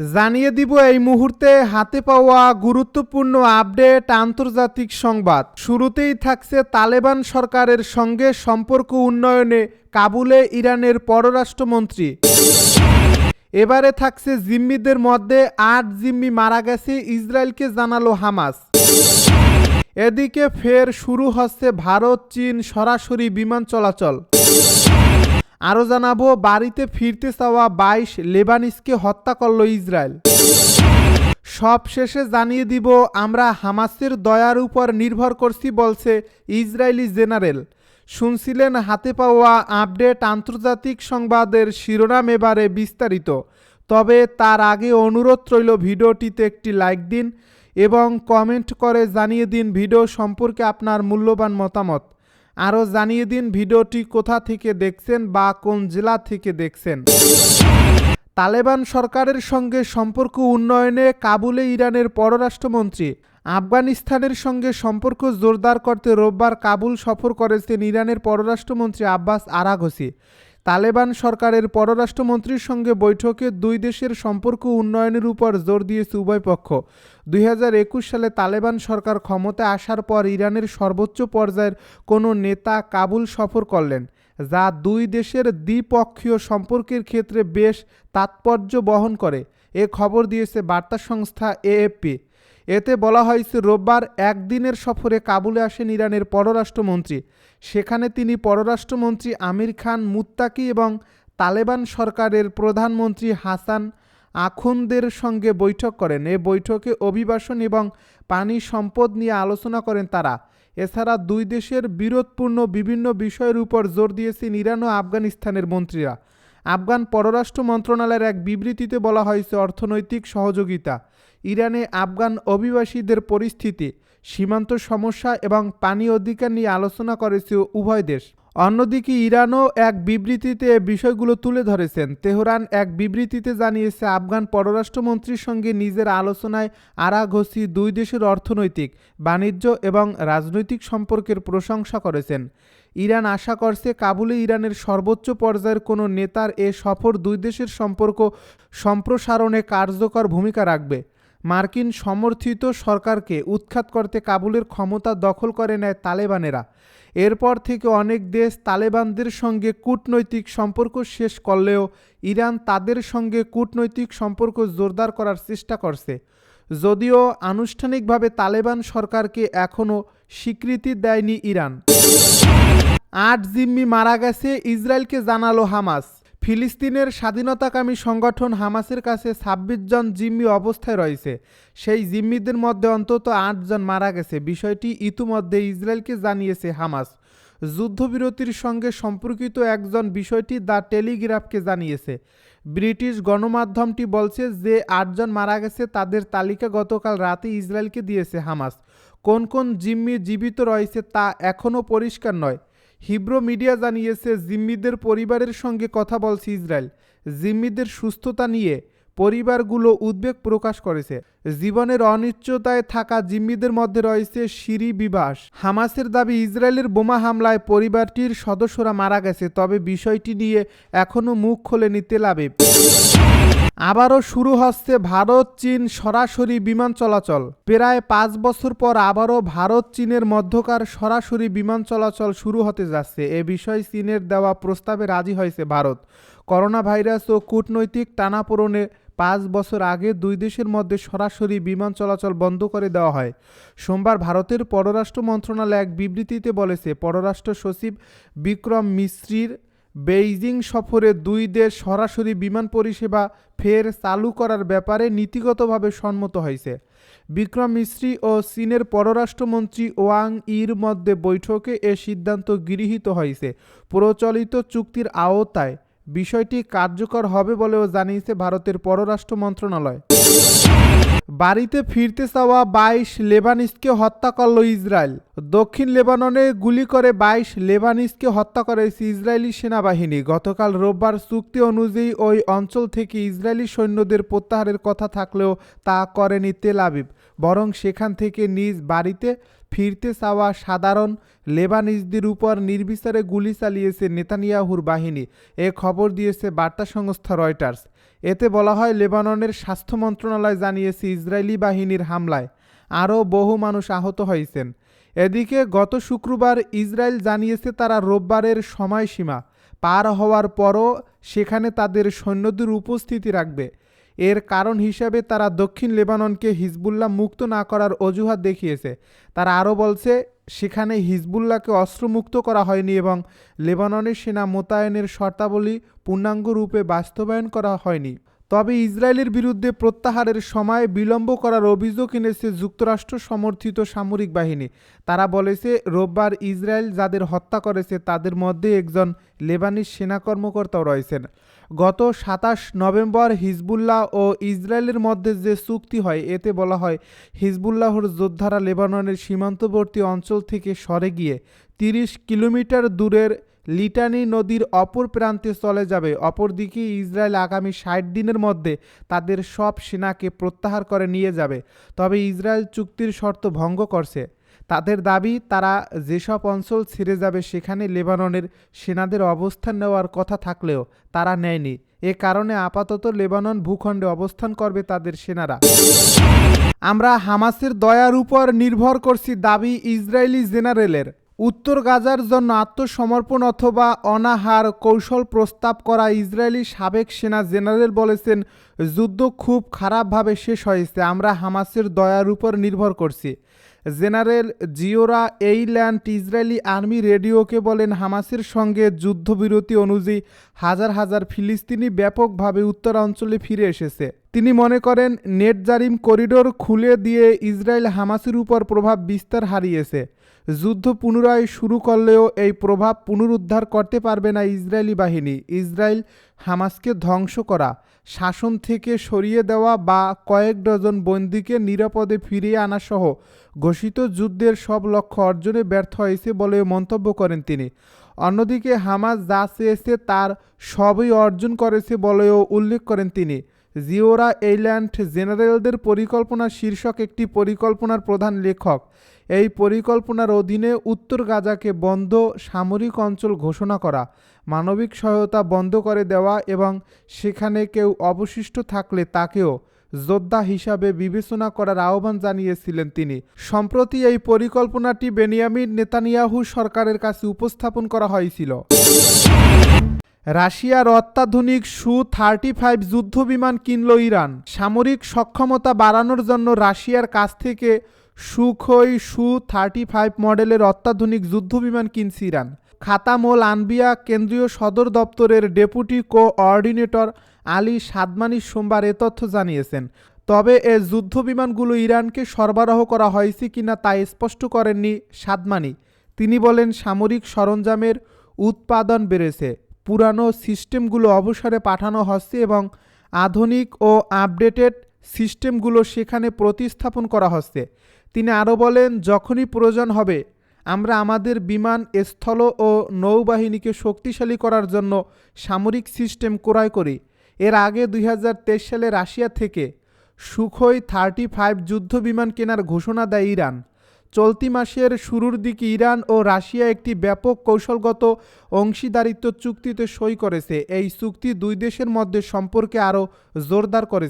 জানিয়ে দিব এই মুহূর্তে হাতে পাওয়া গুরুত্বপূর্ণ আপডেট আন্তর্জাতিক সংবাদ। শুরুতেই থাকছে তালেবান সরকারের সঙ্গে সম্পর্ক উন্নয়নে কাবুলে ইরানের পররাষ্ট্রমন্ত্রী। এবারে থাকছে জিম্মিদের মধ্যে আট জিম্মি মারা গেছে ইসরায়েলকে জানালো হামাস। এদিকে ফের শুরু হচ্ছে ভারত চীন সরাসরি বিমান চলাচল। আরও জানাব, বাড়িতে ফিরতে চাওয়া বাইশ লেবানিসকে হত্যা করল ইসরায়েল। সব শেষে জানিয়ে দিব, আমরা হামাসের দয়ার উপর নির্ভর করছি বলছে ইসরায়েলি জেনারেল। শুনছিলেন হাতে পাওয়া আপডেট আন্তর্জাতিক সংবাদের শিরোনাম এবারে বিস্তারিত। তবে তার আগে অনুরোধ রইল ভিডিওটিতে একটি লাইক দিন এবং কমেন্ট করে জানিয়ে দিন ভিডিও সম্পর্কে আপনার মূল্যবান মতামত। আরও জানিয়ে দিন ভিডিওটি কোথা থেকে দেখছেন বা কোন জেলা থেকে দেখছেন। তালেবান সরকারের সঙ্গে সম্পর্ক উন্নয়নে কাবুলে ইরানের পররাষ্ট্রমন্ত্রী। আফগানিস্তানের সঙ্গে সম্পর্ক জোরদার করতে রোববার কাবুল সফর করেছেন ইরানের পররাষ্ট্রমন্ত্রী আব্বাস আরাঘসি তালেবান সরকারের পররাষ্ট্রমন্ত্রীর সঙ্গে বৈঠকে দুই দেশের সম্পর্ক উন্নয়নের উপর জোর দিয়েছে উভয় পক্ষ। দুই হাজার একুশ সালে তালেবান সরকার ক্ষমতায় আসার পর ইরানের সর্বোচ্চ পর্যায়ের কোনো নেতা কাবুল সফর করলেন, যা দুই দেশের দ্বিপক্ষীয় সম্পর্কের ক্ষেত্রে বেশ তাৎপর্য বহন করে। এ খবর দিয়েছে বার্তা সংস্থা এএফপি। এতে বলা হয়েছে, রোববার একদিনের সফরে কাবুলে আসেন ইরানের পররাষ্ট্রমন্ত্রী। সেখানে তিনি পররাষ্ট্রমন্ত্রী আমির খান মুত্তাকি এবং তালেবান সরকারের প্রধানমন্ত্রী হাসান আখুনদের সঙ্গে বৈঠক করেন। এ বৈঠকে অভিবাসন এবং পানি সম্পদ নিয়ে আলোচনা করেন তারা। এছাড়া দুই দেশের বিরোধপূর্ণ বিভিন্ন বিষয়ের উপর জোর দিয়েছেন ইরান ও আফগানিস্তানের মন্ত্রীরা। আফগান পররাষ্ট্র মন্ত্রণালয়ের এক বিবৃতিতে বলা হয়েছে, অর্থনৈতিক সহযোগিতা। ইরানে আফগান অভিবাসীদের পরিস্থিতি, সীমান্ত সমস্যা এবং পানি অধিকার নিয়ে আলোচনা করেছে উভয় দেশ। অন্যদিকে ইরানও এক বিবৃতিতে বিষয়গুলো তুলে ধরেছেন। তেহরান এক বিবৃতিতে জানিয়েছে, আফগান পররাষ্ট্রমন্ত্রীর সঙ্গে নিজের আলোচনায় আরাঘসি দুই দেশের অর্থনৈতিক, বাণিজ্য এবং রাজনৈতিক সম্পর্কের প্রশংসা করেছেন। ইরান আশা করছে, কাবুলে ইরানের সর্বোচ্চ পর্যায়ের কোনো নেতার এ সফর দুই দেশের সম্পর্ক সম্প্রসারণে কার্যকর ভূমিকা রাখবে। মার্কিন সমর্থিত সরকারকে উৎখাত করতে কাবুলের ক্ষমতা দখল করে নেয় তালেবানেরা। এরপর থেকে অনেক দেশ তালেবানদের সঙ্গে কূটনৈতিক সম্পর্ক শেষ করলেও ইরান তাদের সঙ্গে কূটনৈতিক সম্পর্ক জোরদার করার চেষ্টা করছে। যদিও আনুষ্ঠানিকভাবে তালেবান সরকারকে এখনও স্বীকৃতি দেয়নি ইরান। আট জিম্মি মারা গেছে, ইসরায়েলকে জানালো হামাস। ফিলিস্তিনের স্বাধীনতাকামী সংগঠন হামাসের কাছে ছাব্বিশ জন জিম্মি অবস্থায় রয়েছে। সেই জিম্মিদের মধ্যে অন্তত আটজন মারা গেছে। বিষয়টি ইতিমধ্যে ইসরায়েলকে জানিয়েছে হামাস। যুদ্ধবিরতির সঙ্গে সম্পর্কিত একজন বিষয়টি দ্য টেলিগ্রাফকে জানিয়েছে। ব্রিটিশ গণমাধ্যমটি বলছে যে আটজন মারা গেছে, তাদের তালিকা গতকাল রাতে ইসরায়েলকে দিয়েছে হামাস। কোন কোন জিম্মি জীবিত রয়েছে তা এখনও পরিষ্কার নয়। হিব্রো মিডিয়া জানিয়েছে, জিম্মিদের পরিবারের সঙ্গে কথা বলছে ইসরায়েল। জিম্মিদের সুস্থতা নিয়ে পরিবারগুলো উদ্বেগ প্রকাশ করেছে। জীবনের অনিশ্চয়তায় থাকা জিম্মিদের মধ্যে রয়েছে সিরি বিবাস। হামাসের দাবি, ইসরায়েলের বোমা হামলায় পরিবারটির সদস্যরা মারা গেছে, তবে বিষয়টি নিয়ে এখনও মুখ খোলেনি তেল আবিব। আবারও শুরু হচ্ছে ভারত চীন সরাসরি বিমান চলাচল। প্রায় পাঁচ বছর পর আবারও ভারত চীনের মধ্যকার সরাসরি বিমান চলাচল শুরু হতে যাচ্ছে। এ বিষয়ে চীনের দেওয়া প্রস্তাবে রাজি হয়েছে ভারত। করোনা ভাইরাস ও কূটনৈতিক টানাপোড়নে পাঁচ বছর আগে দুই দেশের মধ্যে সরাসরি বিমান চলাচল বন্ধ করে দেওয়া হয়। সোমবার ভারতের পররাষ্ট্র মন্ত্রণালয় এক বিবৃতিতে বলেছে, পররাষ্ট্র সচিব বিক্রম মিশ্রির বেইজিং সফরে দুই দেশ সরাসরি বিমান পরিষেবা ফের চালু করার ব্যাপারে নীতিগতভাবে সম্মত হয়েছে। বিক্রম মিশ্রি ও চীনের পররাষ্ট্রমন্ত্রী ওয়াং ইর মধ্যে বৈঠকে এ সিদ্ধান্ত গৃহীত হয়েছে। প্রচলিত চুক্তির আওতায় বিষয়টি কার্যকর হবে বলেও জানিয়েছে ভারতের পররাষ্ট্র মন্ত্রণালয়। বাড়িতে ফিরতে চাওয়া বাইশ লেবানিসকে হত্যা করল ইসরায়েল। দক্ষিণ লেবাননে গুলি করে বাইশ লেবানিসকে হত্যা করেছে ইসরায়েলি সেনাবাহিনী। গতকাল রোববার চুক্তি অনুযায়ী ওই অঞ্চল থেকে ইসরায়েলি সৈন্যদের প্রত্যাহারের কথা থাকলেও তা করেনি তেল আবিব। বরং সেখান থেকে নিজ বাড়িতে ফিরতে চাওয়া সাধারণ লেবানিজদের উপর নির্বিচারে গুলি চালিয়েছে নেতানিয়াহুর বাহিনী। এ খবর দিয়েছে বার্তা সংস্থা রয়টার্স। এতে বলা হয় লেবাননের স্বাস্থ্য মন্ত্রণালয় জানিয়েছে ইসরায়েলি বাহিনীর হামলায় আরও বহু মানুষ আহত হয়েছেন। এদিকে গত শুক্রবার ইসরায়েল জানিয়েছে তারা রোববারের সময়সীমা পার হওয়ার পরও সেখানে তাদের সৈন্যদের উপস্থিতি রাখবে। এর কারণ হিসাবে তারা দক্ষিণ লেবাননকে হিজবুল্লাহ মুক্ত না করার অজুহাত দেখিয়েছে। তারা আরও বলছে সেখানে হিজবুল্লাহকে অস্ত্রমুক্ত করা হয়নি এবং লেবাননের সেনা মোতায়েনের শর্তাবলী পূর্ণাঙ্গ রূপে বাস্তবায়ন করা হয়নি। তবে ইসরায়েলের বিরুদ্ধে প্রত্যাহারের সময় বিলম্ব করার অভিযোগ এনেছে যুক্তরাষ্ট্র সমর্থিত সামরিক বাহিনী। তারা বলেছে, রোববার ইসরায়েল যাদের হত্যা করেছে তাদের মধ্যে একজন লেবানিজ সেনা কর্মকর্তাও রয়েছেন। গত সাতাশ নভেম্বর হিজবুল্লাহ ও ইসরায়েলের মধ্যে যে চুক্তি হয়, এতে বলা হয় হিজবুল্লাহর যোদ্ধারা লেবাননের সীমান্তবর্তী অঞ্চল থেকে সরে গিয়ে তিরিশ কিলোমিটার দূরের লিটানি নদীর অপর প্রান্তে চলে যাবে। অপরদিকে ইসরায়েল আগামী ষাট দিনের মধ্যে তাদের সব সেনাকে প্রত্যাহার করে নিয়ে যাবে। তবে ইসরায়েল চুক্তির শর্ত ভঙ্গ করছে। তাদের দাবি, তারা যেসব অঞ্চল ছেড়ে যাবে সেখানে লেবাননের সেনাদের অবস্থান নেওয়ার কথা থাকলেও তারা নেয়নি। এ কারণে আপাতত লেবানন ভূখণ্ডে অবস্থান করবে তাদের সেনারা। আমরা হামাসের দয়ার উপর নির্ভর করছি দাবি ইসরায়েলি জেনারেলের। উত্তর গাজার জন্য আত্মসমর্পণ অথবা অনাহার কৌশল প্রস্তাব করা ইসরায়েলি সাবেক সেনা জেনারেল বলেছেন যুদ্ধ খুব খারাপভাবে শেষ হয়েছে, আমরা হামাসের দয়ার উপর নির্ভর করছি। General Giora Eiland Israeli army রেডিওকে বলেন, হামাসের সঙ্গে যুদ্ধবিরতি অনুযায়ী হাজার হাজার ফিলিস্তিনি ব্যাপকভাবে উত্তরাঞ্চলে ফিরে এসেছে। তিনি মনে করেন নেট জারিম করিডোর খুলে দিয়ে ইসরায়েল হামাসের উপর প্রভাব বিস্তার হারিয়েছে। যুদ্ধ পুনরায় শুরু করলেও এই প্রভাব পুনরুদ্ধার করতে পারবে না ইসরায়েলি বাহিনী। ইসরায়েল হামাসকে ধ্বংস করা, শাসন থেকে সরিয়ে দেওয়া বা কয়েক ডজন বন্দীকে নিরাপদে ফিরিয়ে আনা সহ ঘোষিত যুদ্ধের সব লক্ষ্য অর্জনে ব্যর্থ হয়েছে বলে মন্তব্য করেন তিনি। অন্যদিকে হামাস যা চেয়েছে তার সবই অর্জন করেছে বলেও উল্লেখ করেন তিনি। জিওরা এইল্যান্ড জেনারেলদের পরিকল্পনা শীর্ষক একটি পরিকল্পনার প্রধান লেখক। এই পরিকল্পনার অধীনে উত্তর গাজাকে বন্ধ সামরিক অঞ্চল ঘোষণা করা, মানবিক সহায়তা বন্ধ করে দেওয়া এবং সেখানে কেউ অবশিষ্ট থাকলে তাকেও যোদ্ধা হিসাবে বিবেচনা করার আহ্বান জানিয়েছিলেন তিনি। সম্প্রতি এই পরিকল্পনাটি বেনিয়ামিন নেতানিয়াহু সরকারের কাছে উপস্থাপন করা হয়েছিল। রাশিয়ার অত্যাধুনিক সু থার্টি ফাইভ যুদ্ধবিমান কিনল ইরান। সামরিক সক্ষমতা বাড়ানোর জন্য রাশিয়ার কাছ থেকে সুখই সু থার্টি ফাইভ মডেলের অত্যাধুনিক যুদ্ধবিমান কিনছে ইরান। খাতামোল আনবিয়া কেন্দ্রীয় সদর দপ্তরের ডেপুটি কোঅর্ডিনেটর আলী সাদমানি সোমবার এ তথ্য জানিয়েছেন। তবে এ যুদ্ধবিমানগুলো ইরানকে সরবরাহ করা হয়েছে কিনা তা স্পষ্ট করেননি সাদমানি। তিনি বলেন, সামরিক সরঞ্জামের উৎপাদন বেড়েছে, পুরানো সিস্টেমগুলো অবসরে পাঠানো হচ্ছে এবং আধুনিক ও আপডেটেড সিস্টেমগুলো সেখানে প্রতিস্থাপন করা হচ্ছে। তিনি আরও বলেন, যখনই প্রয়োজন হবে, আমরা আমাদের বিমান, স্থল ও নৌবাহিনীকে শক্তিশালী করার জন্য সামরিক সিস্টেম ক্রয় করি। এর আগে দুই হাজার তেইশ সালে রাশিয়া থেকে সুখই থার্টি ফাইভ যুদ্ধ বিমান কেনার ঘোষণা দেয় ইরান। চলতি মাসের শুরুর দিকে ইরান ও রাশিয়া একটি ব্যাপক কৌশলগত অংশীদারিত্ব চুক্তিতে সই করেছে। এই চুক্তি দুই দেশের মধ্যে সম্পর্কে আরও জোরদার করেছে।